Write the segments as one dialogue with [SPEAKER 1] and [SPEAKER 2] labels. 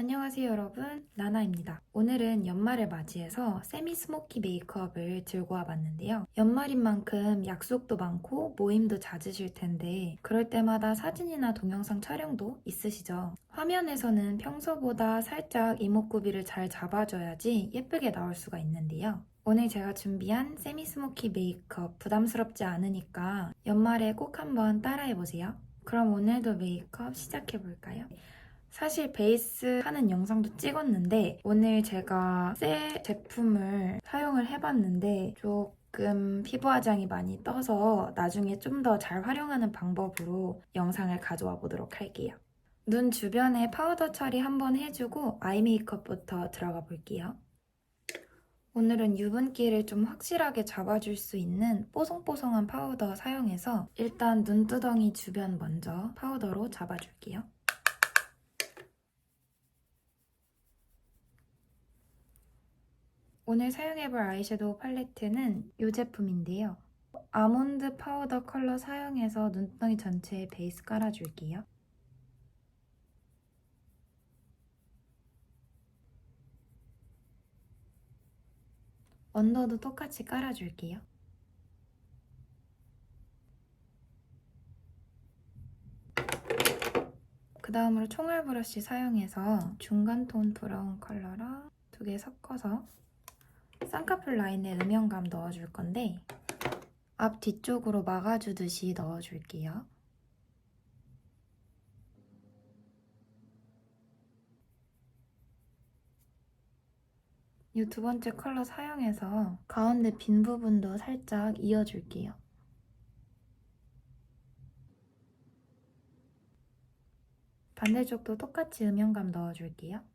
[SPEAKER 1] 안녕하세요 여러분. 나나입니다. 오늘은 연말을 맞이해서 세미 스모키 메이크업을 들고 와봤는데요. 연말인 만큼 약속도 많고 모임도 잦으실 텐데 그럴 때마다 사진이나 동영상 촬영도 있으시죠? 화면에서는 평소보다 살짝 이목구비를 잘 잡아줘야지 예쁘게 나올 수가 있는데요. 오늘 제가 준비한 세미 스모키 메이크업 부담스럽지 않으니까 연말에 꼭 한번 따라해보세요. 그럼 오늘도 메이크업 시작해볼까요? 사실 베이스 하는 영상도 찍었는데 오늘 제가 새 제품을 사용을 해봤는데 조금 피부 화장이 많이 떠서 나중에 좀 더 잘 활용하는 방법으로 영상을 가져와 보도록 할게요. 눈 주변에 파우더 처리 한번 해주고 아이 메이크업부터 들어가 볼게요. 오늘은 유분기를 좀 확실하게 잡아줄 수 있는 뽀송뽀송한 파우더 사용해서 일단 눈두덩이 주변 먼저 파우더로 잡아줄게요. 오늘 사용해볼 아이섀도우 팔레트는 이 제품인데요. 아몬드 파우더 컬러 사용해서 눈덩이 전체에 베이스 깔아줄게요. 언더도 똑같이 깔아줄게요. 그 다음으로 총알 브러쉬 사용해서 중간 톤 브라운 컬러랑 두 개 섞어서 쌍꺼풀 라인에 음영감 넣어줄 건데 앞 뒤쪽으로 막아주듯이 넣어줄게요. 이 두 번째 컬러 사용해서 가운데 빈 부분도 살짝 이어줄게요. 반대쪽도 똑같이 음영감 넣어줄게요.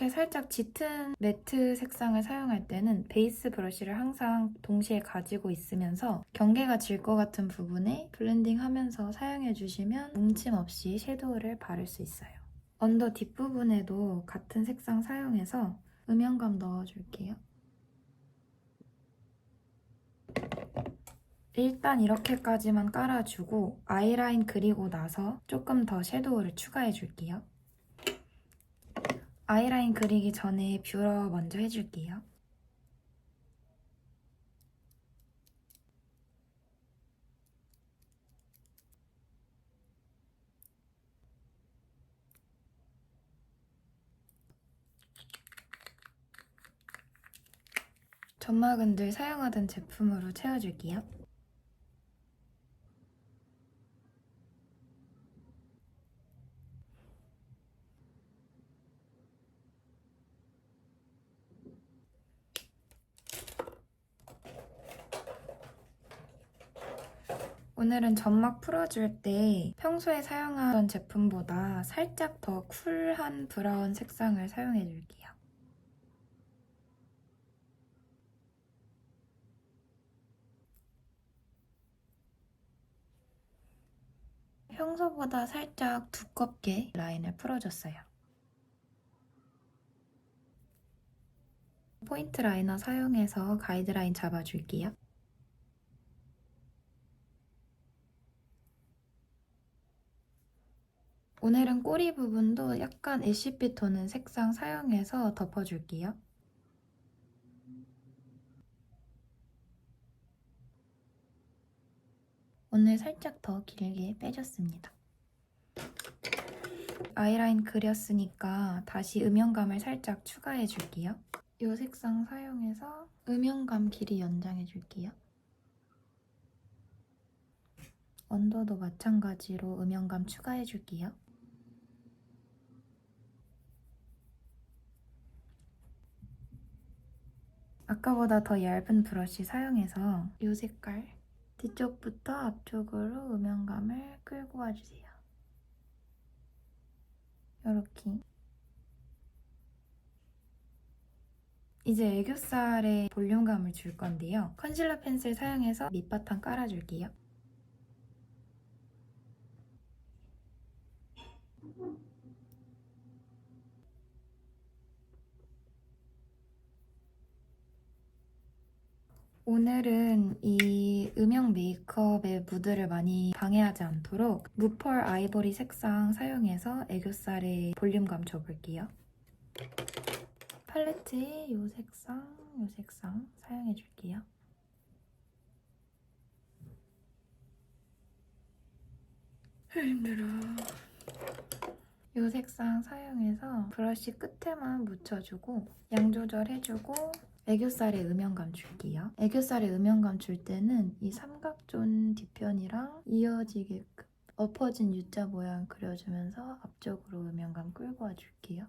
[SPEAKER 1] 이렇게 살짝 짙은 매트 색상을 사용할 때는 베이스 브러쉬를 항상 동시에 가지고 있으면서 경계가 질 것 같은 부분에 블렌딩 하면서 사용해주시면 뭉침 없이 섀도우를 바를 수 있어요. 언더 뒷부분에도 같은 색상 사용해서 음영감 넣어줄게요. 일단 이렇게까지만 깔아주고 아이라인 그리고 나서 조금 더 섀도우를 추가해줄게요. 아이라인 그리기 전에 뷰러 먼저 해줄게요. 점막은 늘 사용하던 제품으로 채워줄게요. 오늘은 점막 풀어줄 때 평소에 사용하던 제품보다 살짝 더 쿨한 브라운 색상을 사용해 줄게요. 평소보다 살짝 두껍게 라인을 풀어줬어요. 포인트 라이너 사용해서 가이드라인 잡아줄게요. 오늘은 꼬리 부분도 약간 애쉬빛 도는 색상 사용해서 덮어줄게요. 오늘 살짝 더 길게 빼줬습니다. 아이라인 그렸으니까 다시 음영감을 살짝 추가해 줄게요. 이 색상 사용해서 음영감 길이 연장해 줄게요. 언더도 마찬가지로 음영감 추가해 줄게요. 아까보다 더 얇은 브러쉬 사용해서 이 색깔 뒤쪽부터 앞쪽으로 음영감을 끌고 와주세요. 이렇게 이제 애교살에 볼륨감을 줄 건데요. 컨실러 펜슬 사용해서 밑바탕 깔아줄게요. 오늘은 이 음영 메이크업의 무드를 많이 방해하지 않도록 무펄 아이보리 색상 사용해서 애교살에 볼륨감 줘볼게요. 팔레트에 이 색상, 이 색상 사용해줄게요. 힘들어. 이 색상 사용해서 브러쉬 끝에만 묻혀주고 양 조절해주고 애교살에 음영감 줄게요. 애교살에 음영감 줄 때는 이 삼각존 뒤편이랑 이어지게끔 엎어진 U자 모양 그려주면서 앞쪽으로 음영감 끌고 와줄게요.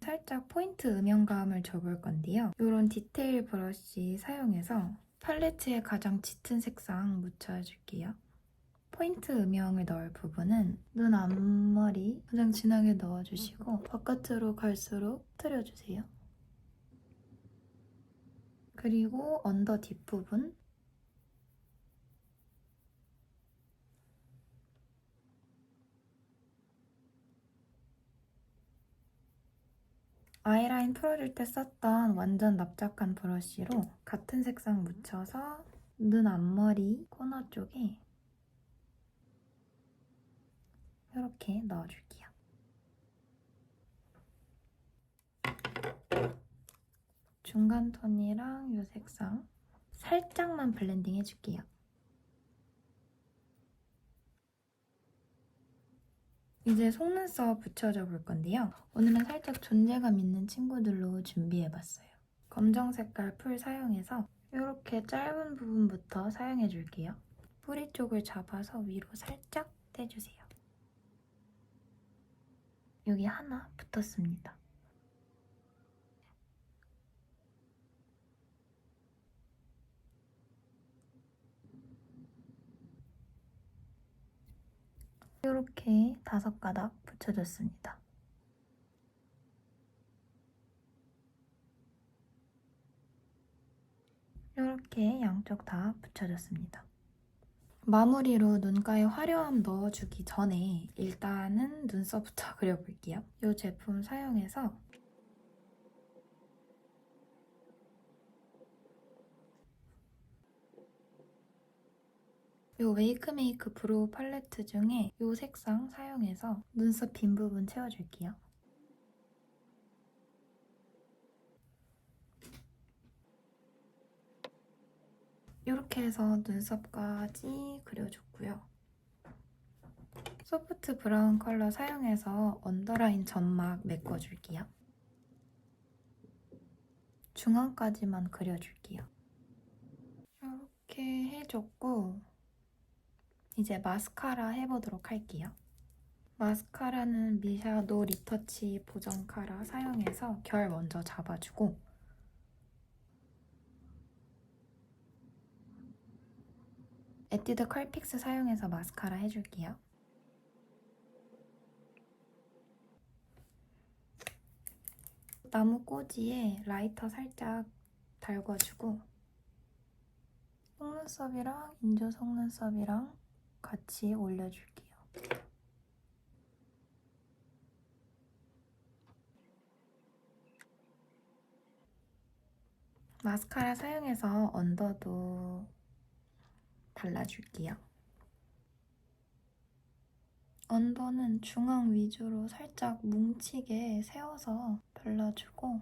[SPEAKER 1] 살짝 포인트 음영감을 줘볼 건데요. 이런 디테일 브러쉬 사용해서 팔레트에 가장 짙은 색상 묻혀줄게요. 포인트 음영을 넣을 부분은 눈 앞머리 가장 진하게 넣어주시고 바깥으로 갈수록 틀어주세요. 그리고 언더 뒷부분 아이라인 풀어줄 때 썼던 완전 납작한 브러쉬로 같은 색상 묻혀서 눈 앞머리 코너 쪽에 이렇게 넣어줄게요. 중간 톤이랑 이 색상 살짝만 블렌딩 해줄게요. 이제 속눈썹 붙여줘 볼 건데요. 오늘은 살짝 존재감 있는 친구들로 준비해봤어요. 검정 색깔 풀 사용해서 이렇게 짧은 부분부터 사용해 줄게요. 뿌리 쪽을 잡아서 위로 살짝 떼주세요. 여기 하나 붙었습니다. 이렇게 다섯 가닥 붙여줬습니다. 이렇게 양쪽 다 붙여줬습니다. 마무리로 눈가에 화려함 넣어주기 전에 일단은 눈썹부터 그려볼게요. 이 제품 사용해서 이 웨이크메이크 브로우 팔레트 중에 이 색상 사용해서 눈썹 빈 부분 채워줄게요. 이렇게 해서 눈썹까지 그려줬고요. 소프트 브라운 컬러 사용해서 언더라인 점막 메꿔줄게요. 중앙까지만 그려줄게요. 이렇게 해줬고 이제 마스카라 해보도록 할게요. 마스카라는 미샤도 리터치 보정 카라 사용해서 결 먼저 잡아주고 에뛰드 컬픽스 사용해서 마스카라 해줄게요. 나무 꼬지에 라이터 살짝 달궈주고 속눈썹이랑 인조 속눈썹이랑 같이 올려줄게요. 마스카라 사용해서 언더도 발라줄게요. 언더는 중앙 위주로 살짝 뭉치게 세워서 발라주고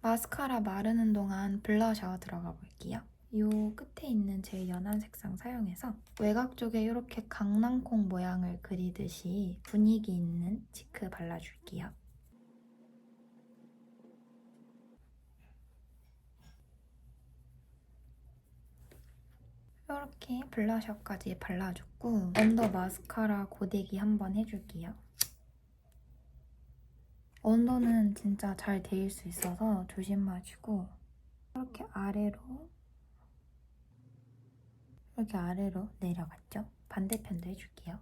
[SPEAKER 1] 마스카라 마르는 동안 블러셔 들어가 볼게요. 이 끝에 있는 제일 연한 색상 사용해서 외곽 쪽에 이렇게 강낭콩 모양을 그리듯이 분위기 있는 치크 발라줄게요. 이렇게 블러셔까지 발라줬고 언더 마스카라 고데기 한번 해줄게요. 언더는 진짜 잘 데일 수 있어서 조심하시고 이렇게 아래로 이렇게 아래로 내려갔죠? 반대편도 해줄게요.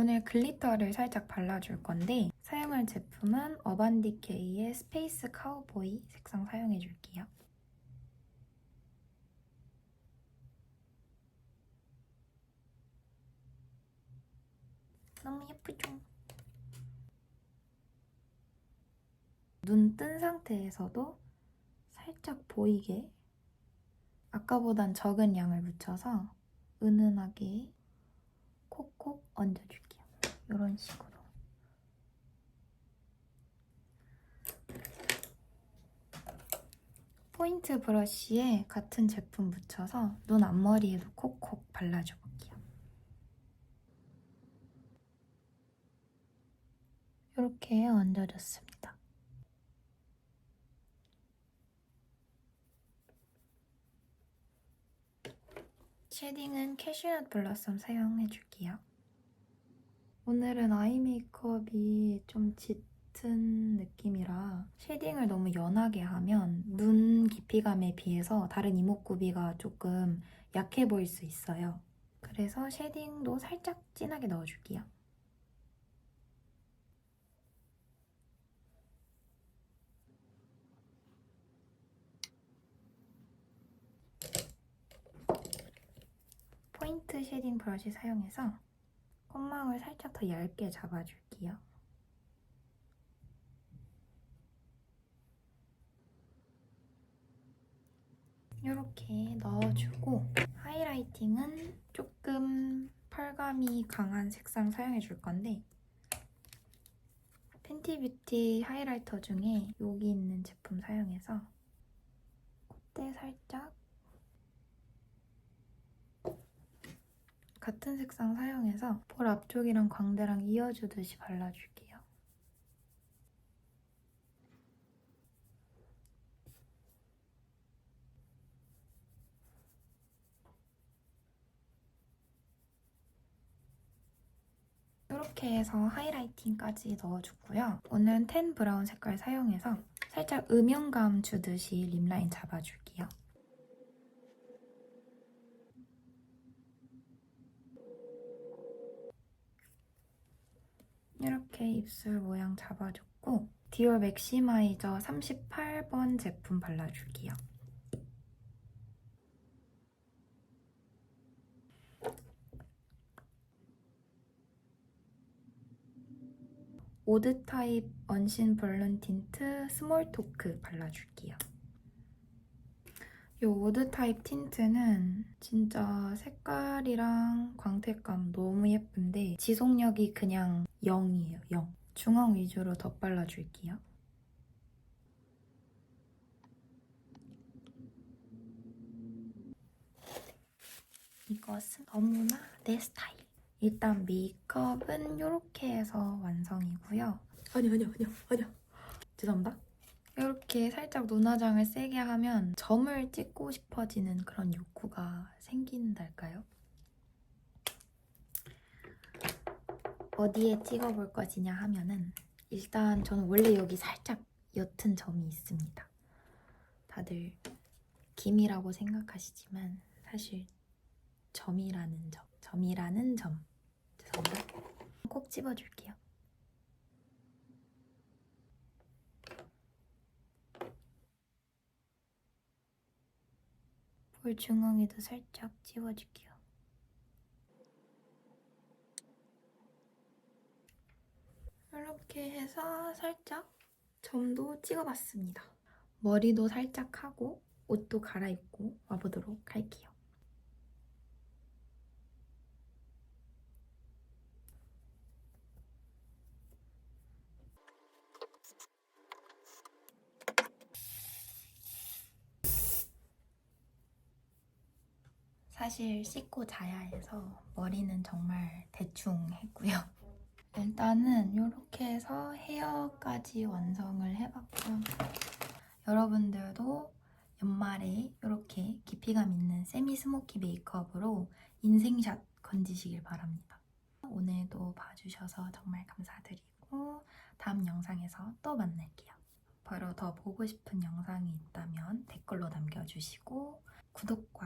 [SPEAKER 1] 오늘 글리터를 살짝 발라줄 건데 사용할 제품은 어반디케이의 스페이스 카우보이 색상 사용해줄게요. 너무 예쁘죠? 눈 뜬 상태에서도 살짝 보이게 아까보단 적은 양을 묻혀서 은은하게 콕콕 얹어줄게요. 이런 식으로. 포인트 브러쉬에 같은 제품 묻혀서 눈 앞머리에도 콕콕 발라줘 볼게요. 이렇게 얹어줬습니다. 쉐딩은 캐슈넛 블러썸 사용해줄게요. 오늘은 아이 메이크업이 좀 짙은 느낌이라 쉐딩을 너무 연하게 하면 눈 깊이감에 비해서 다른 이목구비가 조금 약해 보일 수 있어요. 그래서 쉐딩도 살짝 진하게 넣어줄게요. 포인트 쉐딩 브러쉬 사용해서 콧망울 살짝 더 얇게 잡아줄게요. 이렇게 넣어주고 하이라이팅은 조금 펄감이 강한 색상 사용해 줄 건데 팬티뷰티 하이라이터 중에 여기 있는 제품 사용해서 콧대 살짝 같은 색상 사용해서 볼 앞쪽이랑 광대랑 이어주듯이 발라줄게요. 이렇게 해서 하이라이팅까지 넣어주고요. 오늘은 텐 브라운 색깔 사용해서 살짝 음영감 주듯이 립라인 잡아줄게요. 이렇게 입술 모양 잡아줬고 디올 맥시마이저 38번 제품 발라줄게요. 오드 타입 언신 벌룬 틴트 스몰 토크 발라줄게요. 이 오드 타입 틴트는 진짜 색깔이랑 광택감 너무 예쁜데 지속력이 그냥 0이에요, 0. 중앙 위주로 덧발라줄게요. 이것은 너무나 내 스타일. 일단 메이크업은 이렇게 해서 완성이고요. 아니야, 아니야, 아니야, 아니야. 죄송합니다. 이렇게 살짝 눈화장을 세게 하면 점을 찍고 싶어지는 그런 욕구가 생긴달까요? 어디에 찍어볼 것이냐 하면은 일단 저는 원래 여기 살짝 옅은 점이 있습니다. 다들 김이라고 생각하시지만 사실 점이라는 점, 점이라는 점. 죄송합니다. 꼭 집어줄게요. 볼 중앙에도 살짝 집어줄게요. 이렇게 해서 살짝 점도 찍어봤습니다. 머리도 살짝 하고 옷도 갈아입고 와보도록 할게요. 사실 씻고 자야 해서 머리는 정말 대충 했고요. 일단은 이렇게 해서 헤어까지 완성을 해봤고요. 여러분들도 연말에 이렇게 깊이감 있는 세미 스모키 메이크업으로 인생샷 건지시길 바랍니다. 오늘도 봐주셔서 정말 감사드리고 다음 영상에서 또 만날게요. 바로 더 보고 싶은 영상이 있다면 댓글로 남겨주시고 구독과